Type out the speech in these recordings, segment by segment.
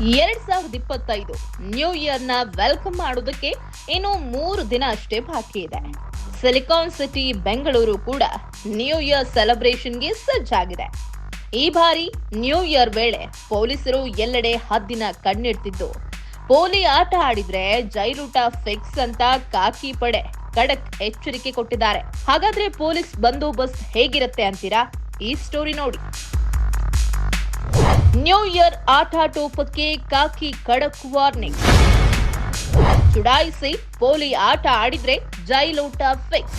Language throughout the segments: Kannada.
ಎರಡ್ ಸಾವಿರದ ಇಪ್ಪತ್ತೈದು ನ್ಯೂ ಇಯರ್ನ ವೆಲ್ಕಮ್ ಮಾಡೋದಕ್ಕೆ ಇನ್ನು ಮೂರು ದಿನ ಅಷ್ಟೇ ಬಾಕಿ ಇದೆ. ಸಿಲಿಕಾನ್ ಸಿಟಿ ಬೆಂಗಳೂರು ಕೂಡ ನ್ಯೂ ಇಯರ್ ಸೆಲೆಬ್ರೇಷನ್ಗೆ ಸಜ್ಜಾಗಿದೆ. ಈ ಬಾರಿ ನ್ಯೂ ಇಯರ್ ವೇಳೆ ಪೊಲೀಸರು ಎಲ್ಲೆಡೆ ಹದ್ದಿನ ಕಣ್ಣಿಡ್ತಿದ್ದು. ಪೋಲಿ ಆಟ ಆಡಿದ್ರೆ ಜೈಲೂಟ ಫಿಕ್ಸ್ ಅಂತ ಕಾಕಿ ಪಡೆ ಖಡಕ್ ಎಚ್ಚರಿಕೆ ಕೊಟ್ಟಿದ್ದಾರೆ. ಹಾಗಾದ್ರೆ ಪೊಲೀಸ್ ಬಂದೋಬಸ್ತ್ ಹೇಗಿರುತ್ತೆ ಅಂತೀರಾ? ಈ ಸ್ಟೋರಿ ನೋಡಿ. ನ್ಯೂ ಇಯರ್ ಆಟಾಟೋಪಕ್ಕೆ ಕಾಕಿ ಖಡಕ್ ವಾರ್ನಿಂಗ್ ಚುಡಾಯಿಸಿ ಪೋಲಿ ಆಟ ಆಡಿದ್ರೆ ಜೈಲೋಟ ಫಿಕ್ಸ್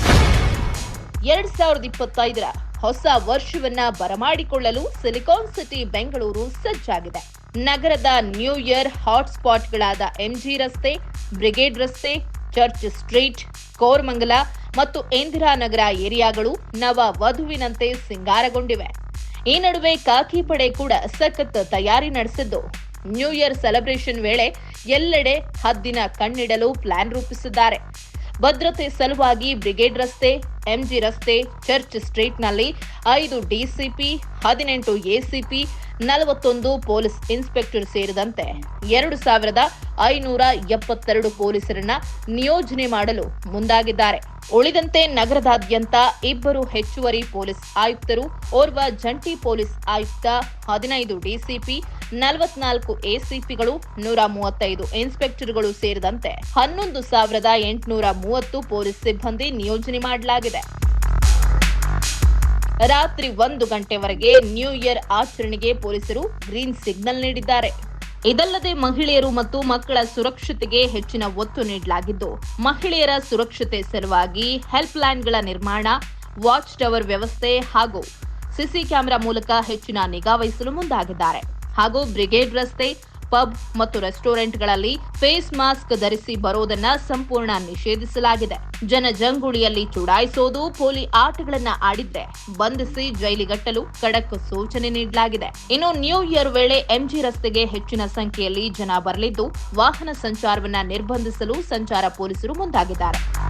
ಎರಡ್ ಸಾವಿರದ ಇಪ್ಪತ್ತೈದರ ಹೊಸ ವರ್ಷವನ್ನ ಬರಮಾಡಿಕೊಳ್ಳಲು ಸಿಲಿಕಾನ್ ಸಿಟಿ ಬೆಂಗಳೂರು ಸಜ್ಜಾಗಿದೆ. ನಗರದ ನ್ಯೂ ಇಯರ್ ಹಾಟ್ಸ್ಪಾಟ್ಗಳಾದ ಎಂಜಿ ರಸ್ತೆ ಬ್ರಿಗೇಡ್ ರಸ್ತೆ ಚರ್ಚ್ ಸ್ಟ್ರೀಟ್ ಕೋರ್ಮಂಗಲ ಮತ್ತು ಇಂದಿರಾನಗರ ಏರಿಯಾಗಳು ನವ ವಧುವಿನಂತೆ ಸಿಂಗಾರಗೊಂಡಿವೆ. ಈ ನಡುವೆ ಖಾಕಿ ಪಡೆ ಕೂಡ ಸಖತ್ ತಯಾರಿ ನಡೆಸಿದ್ದು. ನ್ಯೂ ಇಯರ್ ಸೆಲೆಬ್ರೇಷನ್ ವೇಳೆ ಎಲ್ಲೆಡೆ ಹದ್ದಿನ ಕಣ್ಣಿಡಲು ಪ್ಲಾನ್ ರೂಪಿಸಿದ್ದಾರೆ. ಭದ್ರತೆ ಸಲುವಾಗಿ ಬ್ರಿಗೇಡ್ ರಸ್ತೆ ಎಂಜಿ ರಸ್ತೆ, ಚರ್ಚ್ ಸ್ಟ್ರೀಟ್ನಲ್ಲಿ ಐದು ಡಿಸಿಪಿ ಹದಿನೆಂಟು ಎಸಿಪಿ ನಲವತ್ತೊಂದು ಪೊಲೀಸ್ ಇನ್ಸ್ಪೆಕ್ಟರ್ ಸೇರಿದಂತೆ ಎರಡು ಸಾವಿರದ ಐನೂರ ಎಪ್ಪತ್ತೆರಡು ಪೊಲೀಸರನ್ನ ನಿಯೋಜನೆ ಮಾಡಲು ಮುಂದಾಗಿದ್ದಾರೆ. ಉಳಿದಂತೆ ನಗರದಾದ್ಯಂತ ಇಬ್ಬರು ಹೆಚ್ಚುವರಿ ಪೊಲೀಸ್ ಆಯುಕ್ತರು, ಓರ್ವ ಜಂಟಿ ಪೊಲೀಸ್ ಆಯುಕ್ತ, ಹದಿನೈದು ಡಿಸಿಪಿ, ನಲವತ್ನಾಲ್ಕು ಎಸಿಪಿಗಳು, ನೂರ ಮೂವತ್ತೈದು ಇನ್ಸ್ಪೆಕ್ಟರ್ಗಳು ಸೇರಿದಂತೆ ಹನ್ನೊಂದು ಸಾವಿರದ ಎಂಟುನೂರ ಮೂವತ್ತು ಪೊಲೀಸ್ ಸಿಬ್ಬಂದಿ ನಿಯೋಜನೆ ಮಾಡಲಾಗಿದೆ. ರಾತ್ರಿ ಒಂದು ಗಂಟೆವರೆಗೆ ನ್ಯೂ ಇಯರ್ ಆಚರಣೆಗೆ ಪೊಲೀಸರು ಗ್ರೀನ್ ಸಿಗ್ನಲ್ ನೀಡಿದ್ದಾರೆ. ಇದಲ್ಲದೆ ಮಹಿಳೆಯರು ಮತ್ತು ಮಕ್ಕಳ ಸುರಕ್ಷತೆಗೆ ಹೆಚ್ಚಿನ ಒತ್ತು ನೀಡಲಾಗಿದ್ದು, ಮಹಿಳೆಯರ ಸುರಕ್ಷತೆ ಸಲುವಾಗಿ ಹೆಲ್ಪ್ ಲೈನ್ಗಳ ನಿರ್ಮಾಣ ವಾಚ್ ಟವರ್ ವ್ಯವಸ್ಥೆ ಹಾಗೂ ಸಿಸಿ ಕ್ಯಾಮೆರಾ ಮೂಲಕ ಹೆಚ್ಚಿನ ನಿಗಾ ವಹಿಸಲು ಮುಂದಾಗಿದ್ದಾರೆ. ಹಾಗೂ ಬ್ರಿಗೇಡ್ ರಸ್ತೆ ಪಬ್ ಮತ್ತು ರೆಸ್ಟೋರೆಂಟ್ಗಳಲ್ಲಿ ಫೇಸ್ ಮಾಸ್ಕ್ ಧರಿಸಿ ಬರೋದನ್ನ ಸಂಪೂರ್ಣ ನಿಷೇಧಿಸಲಾಗಿದೆ. ಜನಜಂಗುಳಿಯಲ್ಲಿ ಚುಡಾಯಿಸೋದು, ಪೋಲಿ ಆಟಗಳನ್ನ ಆಡಿದ್ರೆ ಬಂಧಿಸಿ ಜೈಲಿಗಟ್ಟಲು ಖಡಕ್ ಸೂಚನೆ ನೀಡಲಾಗಿದೆ. ಇನ್ನು ನ್ಯೂ ಇಯರ್ ವೇಳೆ ಎಂಜಿ ರಸ್ತೆಗೆ ಹೆಚ್ಚಿನ ಸಂಖ್ಯೆಯಲ್ಲಿ ಜನ ಬರಲಿದ್ದು, ವಾಹನ ಸಂಚಾರವನ್ನ ನಿರ್ಬಂಧಿಸಲು ಸಂಚಾರ ಪೊಲೀಸರು ಮುಂದಾಗಿದ್ದಾರೆ.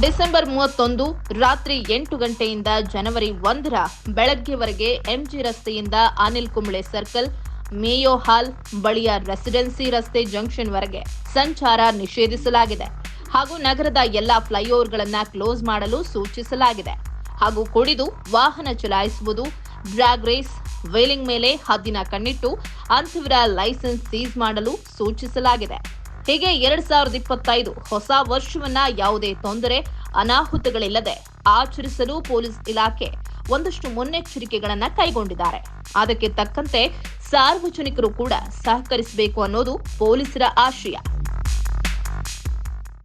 ಡಿಸೆಂಬರ್ ಮೂವತ್ತೊಂದು ರಾತ್ರಿ ಎಂಟು ಗಂಟೆಯಿಂದ ಜನವರಿ ಒಂದರ ಬೆಳಗ್ಗೆವರೆಗೆ ಎಂಜಿ ರಸ್ತೆಯಿಂದ Anil Kumble circle, Mayo hall, ಬಳಿಯ ರೆಸಿಡೆನ್ಸಿ ರಸ್ತೆ ಜಂಕ್ಷನ್ ವರೆಗೆ ಸಂಚಾರ ನಿಷೇಧಿಸಲಾಗಿದೆ. ಹಾಗೂ ನಗರದ ಎಲ್ಲಾ ಫ್ಲೈಓವರ್ಗಳನ್ನ ಕ್ಲೋಸ್ ಮಾಡಲು ಸೂಚಿಸಲಾಗಿದೆ. ಹಾಗೂ ಕುಡಿದು ವಾಹನ ಚಲಾಯಿಸುವುದು, ಡ್ರ್ಯಾಗ್ ರೇಸ್, ವೇಲಿಂಗ್ ಮೇಲೆ ಹದ್ದಿನ ಕಣ್ಣಿಟ್ಟು, ಅಂಥವರ ಲೈಸೆನ್ಸ್ ಸೀಸ್ ಮಾಡಲು ಸೂಚಿಸಲಾಗಿದೆ. ಹೀಗೆ ಎರಡ್ ಸಾವಿರದ ಇಪ್ಪತ್ತೈದು ಹೊಸ ವರ್ಷವನ್ನ ಯಾವುದೇ ತೊಂದರೆ, ಅನಾಹುತಗಳಿಲ್ಲದೆ ಆಚರಿಸಲು ಪೊಲೀಸ್ ಇಲಾಖೆ ಒಂದಷ್ಟು ಮುನ್ನೆಚ್ಚರಿಕೆಗಳನ್ನ ಕೈಗೊಂಡಿದ್ದಾರೆ. ಅದಕ್ಕೆ ತಕ್ಕಂತೆ ಸಾರ್ವಜನಿಕರು ಕೂಡ ಸಹಕರಿಸಬೇಕು ಅನ್ನೋದು ಪೊಲೀಸರ ಆಶಯ.